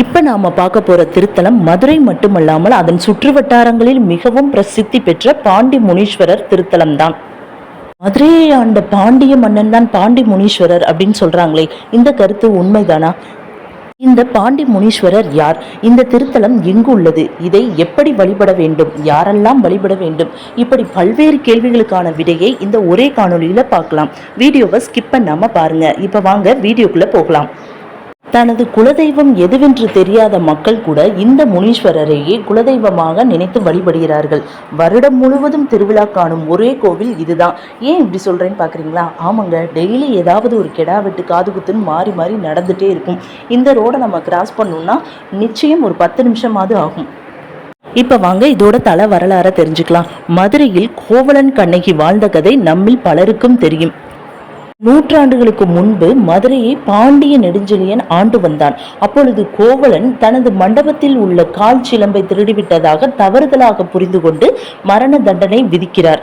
இப்போ நாம் பார்க்க போகிற திருத்தலம் மதுரை மட்டுமல்லாமல் அதன் சுற்றுவட்டாரங்களில் மிகவும் பிரசித்தி பெற்ற பாண்டி முனீஸ்வரர் திருத்தலம் தான் மதுரையை ஆண்ட பாண்டிய மன்னன் தான் பாண்டி முனீஸ்வரர் அப்படின்னு சொல்றாங்களே இந்த கருத்து உண்மைதானா? இந்த பாண்டி முனீஸ்வரர் யார்? இந்த திருத்தலம் எங்கு உள்ளது? இதை எப்படி வழிபட வேண்டும்? யாரெல்லாம் வழிபட வேண்டும்? இப்படி பல்வேறு கேள்விகளுக்கான விடையை இந்த ஒரே காணொலியில் பார்க்கலாம். வீடியோவை ஸ்கிப் பண்ணாம பாருங்க. இப்ப வாங்க வீடியோக்குள்ள போகலாம். தனது குலதெய்வம் எதுவென்று தெரியாத மக்கள் கூட இந்த முனீஸ்வரரையே குலதெய்வமாக நினைத்து வழிபடுகிறார்கள். வருடம் முழுவதும் திருவிழா காணும் ஒரே கோவில் இதுதான். ஏன் இப்படி சொல்கிறேன்னு பார்க்குறீங்களா ஆமாங்க டெய்லி ஏதாவது ஒரு கெடா வெட்டு காது குத்துன்னு மாறி மாறி நடந்துகிட்டே இருக்கும். இந்த ரோடை நம்ம கிராஸ் பண்ணோம்னா நிச்சயம் ஒரு பத்து நிமிஷமாவது ஆகும். இப்போ வாங்க இதோட தல வரலாறை தெரிஞ்சுக்கலாம். மதுரையில் கோவலன் கண்ணகி வாழ்ந்த கதை நம்மில் பலருக்கும் தெரியும். நூற்றாண்டுகளுக்கு முன்பு மதுரையை பாண்டிய நெடுஞ்செழியன் ஆண்டு வந்தான். அப்பொழுது கோவலன் தனது மண்டபத்தில் உள்ள கால் சிலம்பை திருடிவிட்டதாக தவறுதலாக புரிந்து கொண்டு மரண தண்டனை விதிக்கிறார்.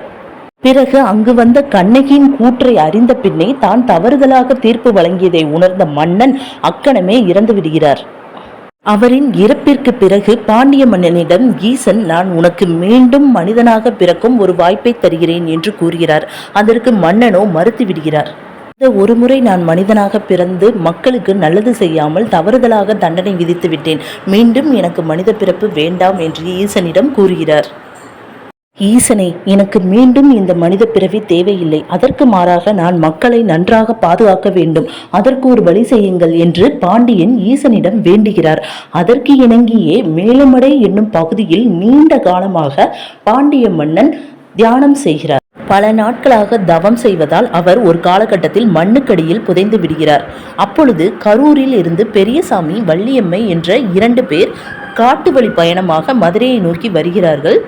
பிறகு அங்கு வந்த கண்ணகியின் கூற்றை அறிந்த பின்னே தான் தவறுதலாக தீர்ப்பு வழங்கியதை உணர்ந்த மன்னன் அக்கணமே இறந்து விடுகிறார் அவரின் இறப்பிற்கு பிறகு பாண்டிய மன்னனிடம் ஈசன் நான் உனக்கு மீண்டும் மனிதனாக பிறக்கும் ஒரு வாய்ப்பை தருகிறேன் என்று கூறுகிறார். அதற்கு மன்னனோ மறுத்து விடுகிறார். இந்த ஒருமுறை நான் மனிதனாக பிறந்து மக்களுக்கு நல்லது செய்யாமல் தவறுதலாக தண்டனை விதித்து விட்டேன். மீண்டும் எனக்கு மனித பிறப்பு வேண்டாம் என்று ஈசனிடம் கூறுகிறார். ஈசனே எனக்கு மீண்டும் இந்த மனித பிறவி தேவையில்லை. அதற்கு மாறாக நான் மக்களை நன்றாக பாதுகாக்க வேண்டும். அதற்கு ஒரு வழி செய்யுங்கள் என்று பாண்டியன் ஈசனிடம் வேண்டுகிறார். அதற்கு இணங்கியே மேலமடை என்னும் பகுதியில் நீண்ட காலமாக பாண்டிய மன்னன் தியானம் செய்கிறார். பல நாட்களாக தவம் செய்வதால் அவர் ஒரு காலகட்டத்தில் மண்ணுக்கடியில் புதைந்து விடுகிறார். அப்பொழுது கரூரில் இருந்து பெரியசாமி வள்ளியம்மை என்ற இரண்டு பேர் காட்டு வழி பயணமாக மதுரையை நோக்கி வருகிறார்கள்.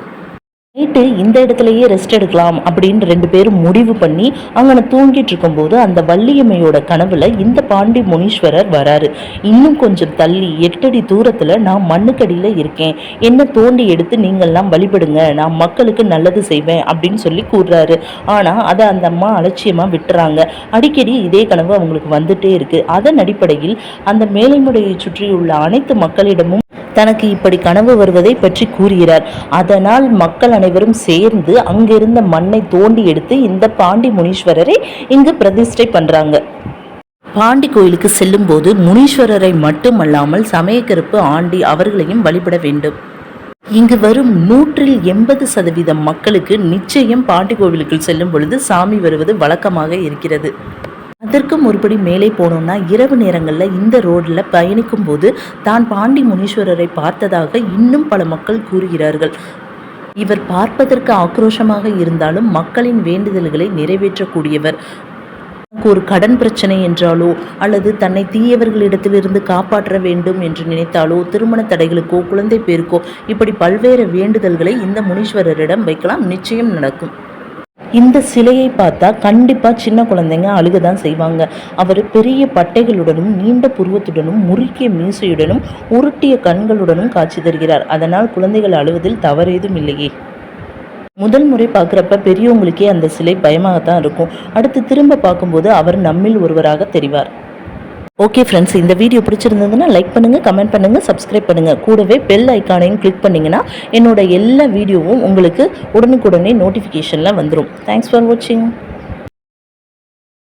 நைட்டு இந்த இடத்துலயே ரெஸ்ட் எடுக்கலாம் அப்படின்னு ரெண்டு பேரும் முடிவு பண்ணி அங்கே தூங்கிட்டு இருக்கும்போது அந்த வள்ளியம்மையோட கனவுல இந்த பாண்டி முனீஸ்வரர் வராரு. இன்னும் கொஞ்சம் தள்ளி எட்டடி தூரத்துல நான் மண்ணுக்கடியில இருக்கேன். என்ன தோண்டி எடுத்து நீங்கள்லாம் வழிபடுங்க. நான் மக்களுக்கு நல்லது செய்வேன் அப்படின்னு சொல்லி கூறுறாரு. ஆனா அதை அந்த அம்மா அலட்சியமா விட்டுறாங்க. அடிக்கடி இதே கனவு அவங்களுக்கு வந்துட்டே இருக்கு. அதன் அடிப்படையில் அந்த மேலைமுடையை சுற்றியுள்ள அனைத்து மக்களிடமும் தனக்கு இப்படி கனவு வருவதை பற்றி கூறுகிறார். அதனால் மக்கள் அனைவரும் சேர்ந்து அங்கிருந்த மண்ணை தோண்டி எடுத்து இந்த பாண்டி முனீஸ்வரரை இங்கு பிரதிஷ்டை பண்றாங்க. பாண்டி கோயிலுக்கு செல்லும்போது முனீஸ்வரரை மட்டுமல்லாமல் சமயக்கருப்பு ஆண்டி அவர்களையும் வழிபட வேண்டும். இங்கு வரும் நூற்றில் எண்பது சதவீதம் மக்களுக்கு நிச்சயம் பாண்டி கோவிலுக்குள் செல்லும் பொழுது சாமி வருவது வழக்கமாக இருக்கிறது. அதற்கும் ஒருபடி மேலே போனோம்னா இரவு நேரங்களில் இந்த ரோடில் பயணிக்கும் போது தான் பாண்டி முனீஸ்வரரை பார்த்ததாக இன்னும் பல மக்கள் கூறுகிறார்கள். இவர் பார்ப்பதற்கு ஆக்ரோஷமாக இருந்தாலும் மக்களின் வேண்டுதல்களை நிறைவேற்றக்கூடியவர். தனக்கு ஒரு கடன் பிரச்சனை என்றாலோ அல்லது தன்னை தீயவர்களிடத்திலிருந்து காப்பாற்ற வேண்டும் என்று நினைத்தாலோ திருமண தடைகளுக்கோ குழந்தை பேருக்கோ இப்படி பல்வேறு வேண்டுதல்களை இந்த முனீஸ்வரரிடம் வைக்கலாம். நிச்சயம் நடக்கும். இந்த சிலையை பார்த்தா கண்டிப்பாக சின்ன குழந்தைங்க அழுக தான் செய்வாங்க. அவர் பெரிய பட்டைகளுடனும் நீண்ட புருவத்துடனும் முறுக்கிய மீசையுடனும் உருட்டிய கண்களுடனும் காட்சி தருகிறார். அதனால் குழந்தைகள் அழுவதில் தவறேதும் இல்லையே. முதல் முறை பார்க்குறப்ப பெரியவங்களுக்கே அந்த சிலை பயமாகத்தான் இருக்கும். அடுத்து திரும்ப பார்க்கும்போது அவர் நம்மில் ஒருவராக தெரிவார். ஓகே ஃப்ரெண்ட்ஸ் இந்த வீடியோ பிடிச்சிருந்ததுன்னா லைக் பண்ணுங்கள் கமெண்ட் பண்ணுங்கள் சப்ஸ்கிரைப் பண்ணுங்கள் கூடவே பெல் ஐக்கானையும் கிளிக் பண்ணிங்கன்னா என்னோட எல்லா வீடியோவும் உங்களுக்கு உடனுக்குடனே நோட்டிஃபிகேஷனில் வந்துடும் தேங்க்ஸ் ஃபார் வாட்சிங்